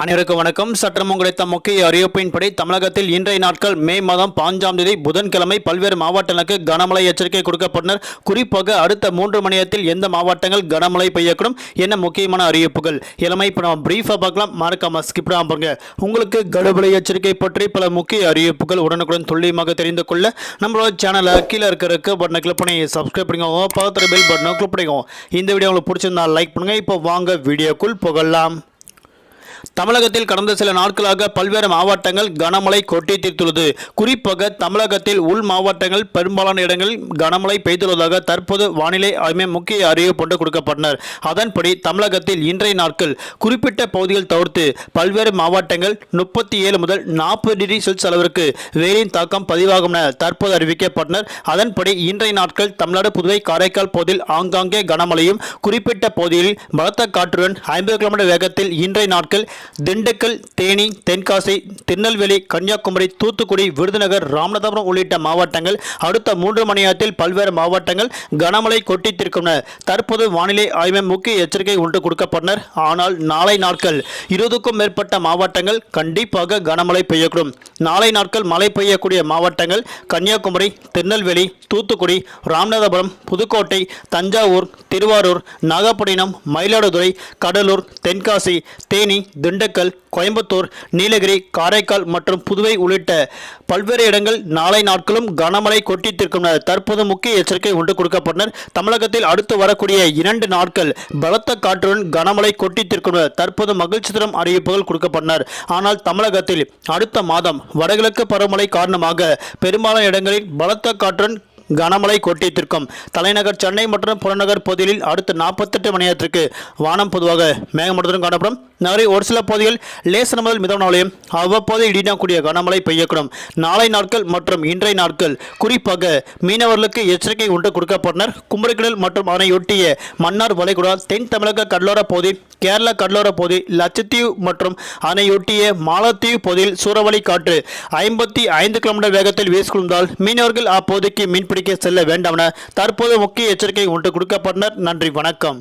அனைவருக்கும் வணக்கம். சற்றம் கிடைத்த முக்கிய அறிவிப்பின்படி தமிழகத்தில் இன்றைய நாட்கள் மே மாதம் பாஞ்சாம் தேதி புதன்கிழமை பல்வேறு மாவட்டங்களுக்கு கனமழை எச்சரிக்கை கொடுக்கப்பட்டனர். குறிப்பாக அடுத்த மூன்று மணி நேரத்தில் எந்த மாவட்டங்கள் கனமழை பெய்யக்கூடும் என்ன முக்கியமான அறிவிப்புகள். இளமை இப்போ நம்ம பிரீஃபாக பார்க்கலாம். மறக்காம ஸ்கிப்டாக பாருங்க. உங்களுக்கு கனமழை எச்சரிக்கை பற்றி பல முக்கிய அறிவிப்புகள் உடனுக்குடன் துல்லியமாக தெரிந்து கொள்ள நம்மளோட சேனலை கீழே இருக்கிற பட்டனை கிளிக் பண்ணி சப்ஸ்கிரைப் பண்ணிக்கோங்க. பக்கத்தில் பெல் பட்டனை கிளிக் பண்ணிக்கோங்க. இந்த வீடியோ உங்களுக்கு பிடிச்சிருந்தா லைக் பண்ணுங்கள் இப்போ வாங்க வீடியோக்குள் புகழலாம் தமிழகத்தில் கடந்த சில நாட்களாக பல்வேறு மாவட்டங்கள் கனமழை கொட்டி தீர்த்துள்ளது. குறிப்பாக தமிழகத்தில் உள் மாவட்டங்கள் பெரும்பாலான இடங்களில் கனமழை பெய்துள்ளதாக தற்போது வானிலை ஆய்வு முக்கிய அறிவிப்பு கொடுக்கப்பட்டனர். அதன்படி தமிழகத்தில் இன்றைய நாட்கள் குறிப்பிட்ட பகுதிகள் தவிர்த்து பல்வேறு மாவட்டங்கள் முப்பத்தி ஏழு முதல் நாற்பது டிகிரி செல்சியஸ் அளவிற்கு வெயிலின் தாக்கம் பதிவாகும் என தற்போது அறிவிக்கப்பட்டனர். அதன்படி இன்றைய நாட்கள் தமிழ்நாடு புதுவை காரைக்கால் பகுதியில் ஆங்காங்கே கனமழையும் குறிப்பிட்ட பகுதியில் பலத்த காற்றுடன் ஐம்பது கிலோமீட்டர் வேகத்தில் இன்றைய நாட்கள் திண்டுக்கல் தேனி தென்காசி திருநெல்வேலி கன்னியாகுமரி தூத்துக்குடி விருதுநகர் ராமநாதபுரம் உள்ளிட்ட மாவட்டங்கள் அடுத்த மூன்று மணி நேரத்தில் பல்வேறு மாவட்டங்கள் கனமழை கொட்டித்திருக்கின்றன. தற்போது வானிலை ஆய்வு முக்கிய எச்சரிக்கை ஒன்று கொடுக்கப்பட்டனர். ஆனால் நாளை நாட்கள் இருபதுக்கும் மேற்பட்ட மாவட்டங்கள் கண்டிப்பாக கனமழை பெய்யக்கூடும். நாளை நாட்கள் மழை பெய்யக்கூடிய மாவட்டங்கள் கன்னியாகுமரி திருநெல்வேலி தூத்துக்குடி ராமநாதபுரம் புதுக்கோட்டை தஞ்சாவூர் திருவாரூர் நாகப்பட்டினம் மயிலாடுதுறை கடலூர் தென்காசி தேனி திண்டுக்கல் கோயம்புத்தூர் நீலகிரி காரைக்கால் மற்றும் புதுவை உள்ளிட்ட பல்வேறு இடங்கள் நாளை நாட்களும் கனமழை கொட்டித்திருக்கும் தற்போது முக்கிய எச்சரிக்கை ஒன்று கொடுக்கப்பட்டனர். தமிழகத்தில் அடுத்து வரக்கூடிய இரண்டு நாட்கள் பலத்த காற்றுடன் கனமழை கொட்டித்திருக்கும் தற்போது மகிழ்ச்சி தரும் அறிவிப்புகள் கொடுக்கப்பட்டனர். ஆனால் தமிழகத்தில் அடுத்த மாதம் வடகிழக்கு பருவமழை காரணமாக பெரும்பாலான இடங்களில் பலத்த காற்றுடன் கனமழை கொட்டித்திருக்கும் தலைநகர் சென்னை மற்றும் புறநகர் பகுதிகளில் அடுத்த நாற்பத்தெட்டு மணி நேரத்திற்கு வானம் பொதுவாக மேகமூட்டத்துடன் காணப்படும். நகரை ஒரு சில பகுதிகள் லேசன முதல் மிதமான மழையும் அவ்வப்போது இடிடக்கூடிய கனமழை பெய்யக்கூடும். நாளை நாட்கள் மற்றும் இன்றைய நாட்கள் குறிப்பாக மீனவர்களுக்கு எச்சரிக்கை ஒன்று கொடுக்கப்பட்டனர். குமரிக்கடல் மற்றும் அதனையொட்டிய மன்னார் வளைகுடா தென் தமிழக கடலோர பகுதி கேரள கடலோர பகுதி லட்சத்தீவு மற்றும் அதனையொட்டிய மாலத்தீவு பகுதியில் சூறாவளி காற்று ஐம்பத்தி ஐந்து கிலோமீட்டர் வேகத்தில் வீசிக்கொண்டால் மீனவர்கள் அப்போதைக்கு மீன்பிடிக்க செல்ல வேண்டாம் என தற்போது முக்கிய எச்சரிக்கை ஒன்று கொடுக்கப்பட்டனர். நன்றி வணக்கம்.